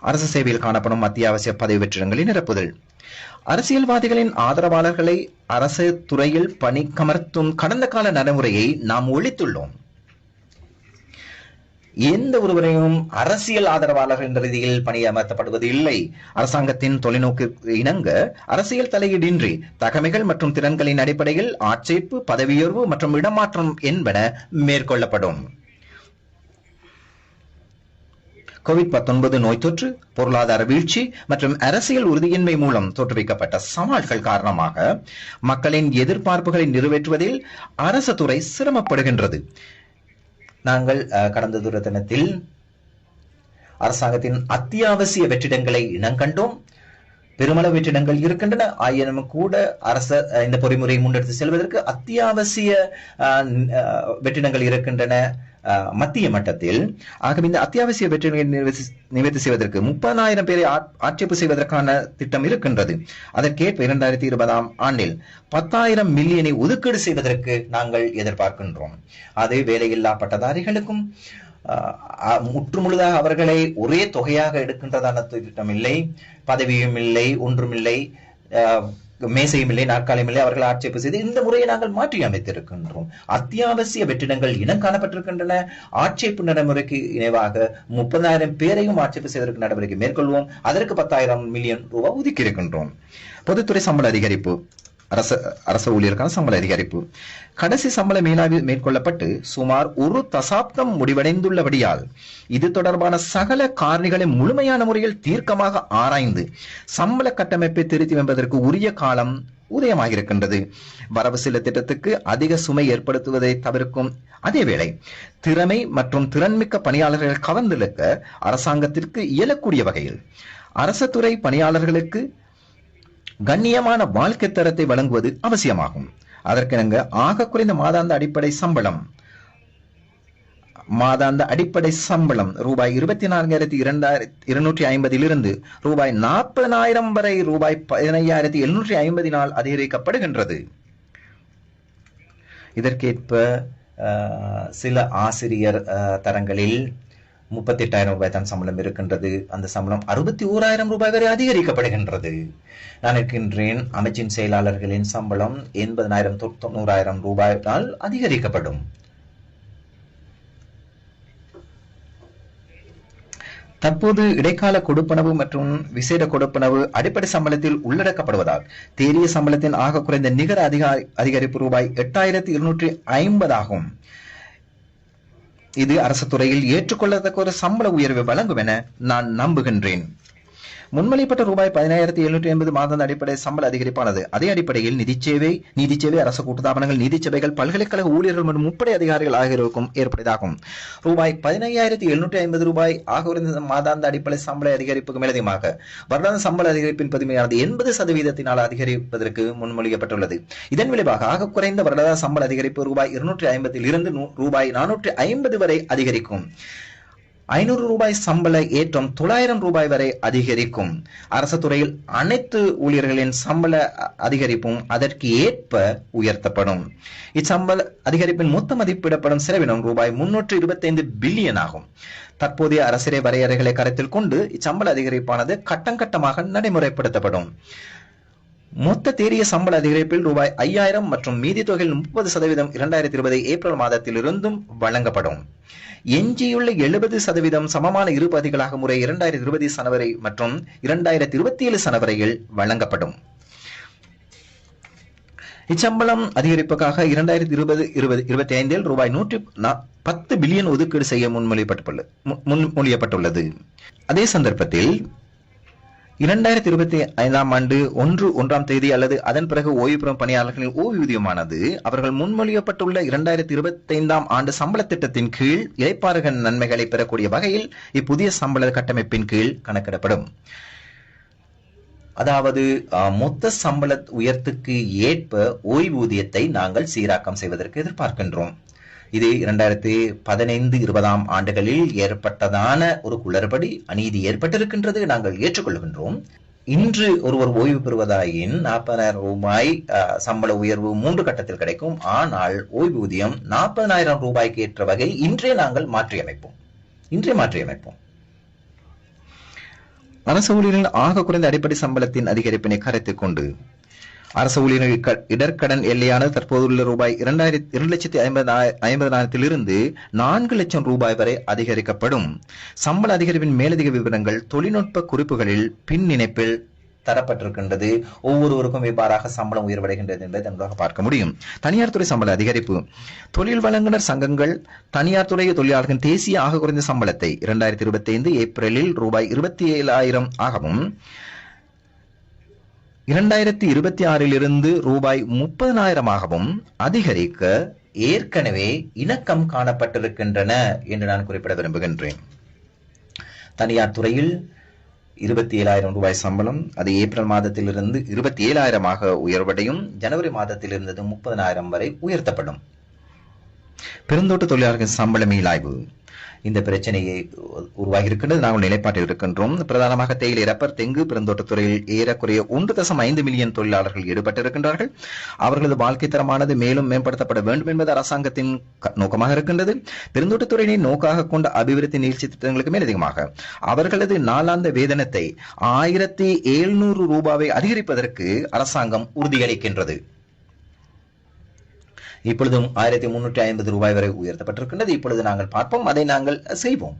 அரசு சேவையில் காணப்படும் அத்தியாவசிய பதவி வெற்றிடங்களை நிரப்புதல். அரசியல்வாதிகளின் ஆதரவாளர்களை அரசு துறையில் பணிக்கமர்த்தும் கடந்த கால நடைமுறையை நாம் ஒழித்துள்ளோம். எந்த ஒருவரையும் அரசியல் ஆதரவாளர்கள் என்ற ரீதியில் பணியமர்த்தப்படுவது இல்லை. அரசாங்கத்தின் தொலைநோக்கு இணங்க அரசியல் தலையீடின்றி தகமைகள் மற்றும் திறன்களின் அடிப்படையில் ஆட்சேர்ப்பு பதவியுயர்வு மற்றும் இடமாற்றம் என்பன மேற்கொள்ளப்படும். கோவிட் 19 நோய் தொற்று பொருளாதார வீழ்ச்சி மற்றும் அரசியல் உறுதியின்மை மூலம் தோற்றுவிக்கப்பட்ட சவால்கள் காரணமாக மக்களின் எதிர்பார்ப்புகளை நிறைவேற்றுவதில் அரசு துறை சிரமப்படுகின்றது. நாங்கள் கடந்த துர தினத்தில் அரசாங்கத்தின் அத்தியாவசிய வெற்றிடங்களை இனங்கண்டோம் பெருமளவு வெற்றிடங்கள் இருக்கின்றன. ஆயினும் கூட அரச இந்த பொறிமுறையை முன்னெடுத்து செல்வதற்கு அத்தியாவசிய வெற்றிடங்கள் இருக்கின்றன. மத்திய மட்டத்தில். ஆகவே இந்த அத்தியாவசிய வெற்றி நிவர்த்தி செய்வதற்கு முப்பதாயிரம் பேரை ஆட்- செய்வதற்கான திட்டம் இருக்கின்றது. அதற்கேற்ப இரண்டாயிரத்தி இருபதாம் ஆண்டில் பத்தாயிரம் மில்லியனை ஒதுக்கீடு செய்வதற்கு நாங்கள் எதிர்பார்க்கின்றோம். அது வேலையில்லா பட்டதாரிகளுக்கும் ஆஹ், அஹ், அவர்களை ஒரே தொகையாக எடுக்கின்றதான திட்டம் இல்லை பதவியும் இல்லை ஒன்றுமில்லை. ஆஹ், மேசையும் இல்லை நாற்காலியும் இல்லை அவர்கள் ஆட்சேபம் செய்து இந்த முறையை நாங்கள் மாற்றி அமைத்திருக்கின்றோம். அத்தியாவசிய வெற்றிடங்கள் இனம் காணப்பட்டிருக்கின்றன. ஆட்சேப்பு நடைமுறைக்கு இணைவாக முப்பதாயிரம் பேரையும் ஆட்சேபம் செய்வதற்கு நடவடிக்கை மேற்கொள்வோம். அதற்கு பத்தாயிரம் மில்லியன் ரூபாய் ஒதுக்கி இருக்கின்றோம் பொதுத்துறை சம்பள அதிகரிப்பு. அரச அரச ஊழியருக்கான சம்பள அதிகரிப்பு. கடைசி சம்பள மேலாய்வு மேற்கொள்ளப்பட்டு சுமார் ஒரு தசாப்தம் முடிவடைந்துள்ளபடியால் இது தொடர்பான சகல காரணிகளை முழுமையான முறையில் தீர்க்கமாக ஆராய்ந்து சம்பள கட்டமைப்பை திருத்தி வைப்பதற்கு உரிய காலம் உதயமாகியிருக்கின்றது. வரவு செல்ல திட்டத்துக்கு அதிக சுமை ஏற்படுத்துவதை தவிர்க்கும் அதேவேளை திறமை மற்றும் திறன்மிக்க பணியாளர்கள் கவர்ந்திழுக்க அரசாங்கத்திற்கு இயலக்கூடிய வகையில் அரச துறை பணியாளர்களுக்கு கண்ணியமான வாழ்க்கை தரத்தை வழங்குவது அவசியமாகும். அதற்கிணங்க ஆக குறைந்த மாதாந்த அடிப்படை சம்பளம் மாதாந்த அடிப்படை சம்பளம் ரூபாய் இருபத்தி நான்காயிரத்தி இரண்டாயிரத்தி இருநூற்றி ஐம்பதிலிருந்து ரூபாய் நாற்பதனாயிரம் வரை ரூபாய் பதினையாயிரத்தி எழுநூற்றி ஐம்பதினால் அதிகரிக்கப்படுகின்றது இதற்கேற்ப சில ஆசிரியர் அஹ், தரங்களில் முப்பத்தி எட்டாயிரம் ரூபாய் தான் சம்பளம் இருக்கின்றது. அந்த சம்பளம் அறுபத்தி ஓராயிரம் ரூபாய் வரை அதிகரிக்கப்படுகின்றது. நான் இருக்கின்றேன் அமைச்சின் செயலாளர்களின் சம்பளம் எண்பதனாயிரம் தொண்ணூறாயிரம் ரூபாயால் அதிகரிக்கப்படும். தற்போது இடைக்கால கொடுப்பனவு மற்றும் விசேட கொடுப்பனவு அடிப்படை சம்பளத்தில் உள்ளடக்கப்படுவதால் தேறிய சம்பளத்தின் ஆக குறைந்த நிகர அதிக அதிகரிப்பு ரூபாய் எட்டாயிரத்தி இருநூற்றி ஐம்பது ஆகும் இது அரசு துறையில் ஏற்றுக்கொள்ளத்தக்க ஒரு சம்பள உயர்வை வழங்கும் என நான் நம்புகின்றேன். முன்மொழியப்பட்ட ரூபாய் பதினாயிரத்தி எழுநூற்றி ஐம்பது மாதாந்த அடிப்படை சம்பள அதிகரிப்பானது. அதே அடிப்படையில் நிதிச்சேவை நிதிச்சேவை அரசு கூட்டுத்தாபனங்கள் நிதிச்சபைகள் பல்கலைக்கழக ஊழியர்கள் மற்றும் முப்படை அதிகாரிகள் ஆகியோருக்கும் ஏற்பட்டதாகும் ரூபாய் பதினையாயிரத்தி எழுநூற்றி ஐம்பது ரூபாய் ஆக குறைந்த மாதாந்த அடிப்படை சம்பள அதிகரிப்புக்கு மேலதிகமாக வருடாந்த சம்பள அதிகரிப்பின் பதிமையானது எண்பது சதவீதத்தினால் அதிகரிப்பதற்கு முன்மொழியப்பட்டுள்ளது. இதன் விளைவாக ஆக குறைந்த வருடாந்த சம்பள அதிகரிப்பு ரூபாய் இருநூற்றி ஐம்பதில் இருந்து ரூபாய் நானூற்றி ஐம்பது வரை அதிகரிக்கும். ஐநூறு ரூபாய் சம்பள ஏற்றம் தொள்ளாயிரம் ரூபாய் வரை அதிகரிக்கும். அரசு துறையில் அனைத்து ஊழியர்களின் சம்பள அதிகரிப்பும் அதற்கு ஏற்ப உயர்த்தப்படும். இச்சம்பள அதிகரிப்பின் மொத்த மதிப்பிடப்படும் செலவினம் ரூபாய் முன்னூற்று இருபத்தைந்து பில்லியன் ஆகும். தற்போதைய அரசியல் வரையறைகளை கருத்தில் கொண்டு இச்சம்பள அதிகரிப்பானது கட்டங்கட்டமாக நடைமுறைப்படுத்தப்படும். மொத்த தேறிய சம்பள அதிகரிப்பில் ரூபாய் ஐயாயிரம் மற்றும் மீதி தொகையில் முப்பது சதவீதம் இரண்டாயிரத்தி இருபது ஏப்ரல் மாதத்திலிருந்தும் வழங்கப்படும். எஞ்சியுள்ள எழுபது சதவீதம் சமமான இரு பகுதிகளாக முறை இரண்டாயிரத்தி இருபது சனவரி மற்றும் இரண்டாயிரத்தி இருபத்தி ஏழு சனவரியில் வழங்கப்படும். இச்சம்பளம் அதிகரிப்புக்காக இரண்டாயிரத்தி இருபது இருபது இருபத்தி ஐந்தில் ரூபாய் நூற்றி பத்து பில்லியன் ஒதுக்கீடு செய்ய முன்மொழியப்பட்டுள்ளது முன்மொழியப்பட்டுள்ளது. அதே சந்தர்ப்பத்தில் இரண்டாயிரத்தி இருபத்தி ஐந்தாம் ஆண்டு ஒன்று ஒன்றாம் தேதி அல்லது அதன் பிறகு ஓய்வு பெறும் பணியாளர்களின் ஓய்வூதியமானது அவர்கள் முன்மொழியப்பட்டுள்ள இரண்டாயிரத்தி இருபத்தி ஐந்தாம் ஆண்டு சம்பள திட்டத்தின் கீழ் இளைப்பாறுகள் நன்மைகளை பெறக்கூடிய வகையில் இப்புதிய சம்பள கட்டமைப்பின் கீழ் கணக்கிடப்படும். அதாவது மொத்த சம்பள உயர்த்துக்கு ஏற்ப ஓய்வூதியத்தை நாங்கள் சீராக்கம் செய்வதற்கு எதிர்பார்க்கின்றோம். இது இரண்டாயிரத்தி பதினைந்து இருபதாம் ஆண்டுகளில் ஏற்பட்டதான ஒரு குளறுபடி அநீதி ஏற்பட்டிருக்கின்றது நாங்கள் ஏற்றுக்கொள்கின்றோம். இன்று ஒருவர் ஓய்வு பெறுவதாயின் நாற்பதாயிரம் ரூபாய் சம்பள உயர்வு மூன்று கட்டத்தில் கிடைக்கும். ஆனால் ஓய்வூதியம் நாற்பதாயிரம் ரூபாய்க்கு ஏற்ற வகை இன்றே நாங்கள் மாற்றியமைப்போம். இன்றே மாற்றியமைப்போம். அரசு ஊழியர்கள் ஆக குறைந்த அடிப்படை சம்பளத்தின் அதிகரிப்பினை கருத்தில் கொண்டு அரசு ஊழியர்கள் இடர்கடன் இடர்க்கடன் எல்லையானது தற்போதுள்ள ரூபாய் இரண்டாயிரத்தி இரண்டு லட்சத்தி ஐம்பது ஐம்பதாயிரத்திலிருந்து நான்கு லட்சம் ரூபாய் வரை அதிகரிக்கப்படும். சம்பள அதிகரிப்பின் மேலதிக விவரங்கள் தொழில்நுட்ப குறிப்புகளில் பின் இணைப்பில் தரப்பட்டிருக்கின்றது. ஒவ்வொருவருக்கும் இவ்வாறாக சம்பளம் உயர்வடைகின்றது என்பதை தெளிவாக பார்க்க முடியும். தனியார் துறை சம்பள அதிகரிப்பு. தொழில் வழங்குனர் சங்கங்கள் தனியார் துறை தொழிலாளர்களின் தேசிய ஆக குறைந்த சம்பளத்தை இரண்டாயிரத்தி இருபத்தி ஐந்து ஏப்ரலில் ரூபாய் இருபத்தி ஏழாயிரம் ஆகவும் இரண்டாயிரத்தி இருபத்தி ஆறிலிருந்து ரூபாய் முப்பதனாயிரமாகவும் அதிகரிக்க ஏற்கனவே இணக்கம் காணப்பட்டிருக்கின்றன என்று நான் குறிப்பிட விரும்புகின்றேன். தனியார் துறையில் இருபத்தி ஏழாயிரம் ரூபாய் சம்பளம் அது ஏப்ரல் மாதத்திலிருந்து இருபத்தி ஏழாயிரமாக உயர்வடையும் ஜனவரி மாதத்தில் இருந்தது முப்பதனாயிரம் வரை உயர்த்தப்படும். பெருந்தோட்ட தொழிலாளர்கள் சம்பள மீளாய்வு இந்த பிரச்சனையை உருவாகி இருக்கின்றது நாங்கள் நிலைப்பாட்டில் இருக்கின்றோம். பிரதானமாக தேயிலை ரப்பர் தெங்கு பெருந்தோட்டத்துறையில் ஏறக்குறைய ஒன்று தசம் ஐந்து மில்லியன் தொழிலாளர்கள் ஈடுபட்டிருக்கின்றார்கள். அவர்களது வாழ்க்கை தரமானது மேலும் மேம்படுத்தப்பட வேண்டும் என்பது அரசாங்கத்தின் நோக்கமாக இருக்கின்றது. பெருந்தோட்டத்துறையினை நோக்காக கொண்ட அபிவிருத்தி நீழ்ச்சி திட்டங்களுக்கு மேலதிகமாக அவர்களது நாளாந்த வேதனத்தை ஆயிரத்தி எழுநூறு ரூபாவை அதிகரிப்பதற்கு அரசாங்கம் உறுதியளிக்கின்றது. இப்பொழுதும் ஆயிரத்தி முன்னூற்றி ஐம்பது ரூபாய் வரை உயர்த்தப்பட்டிருக்கின்றது. இப்பொழுது நாங்கள் பார்ப்போம். அதை நாங்கள் செய்வோம்.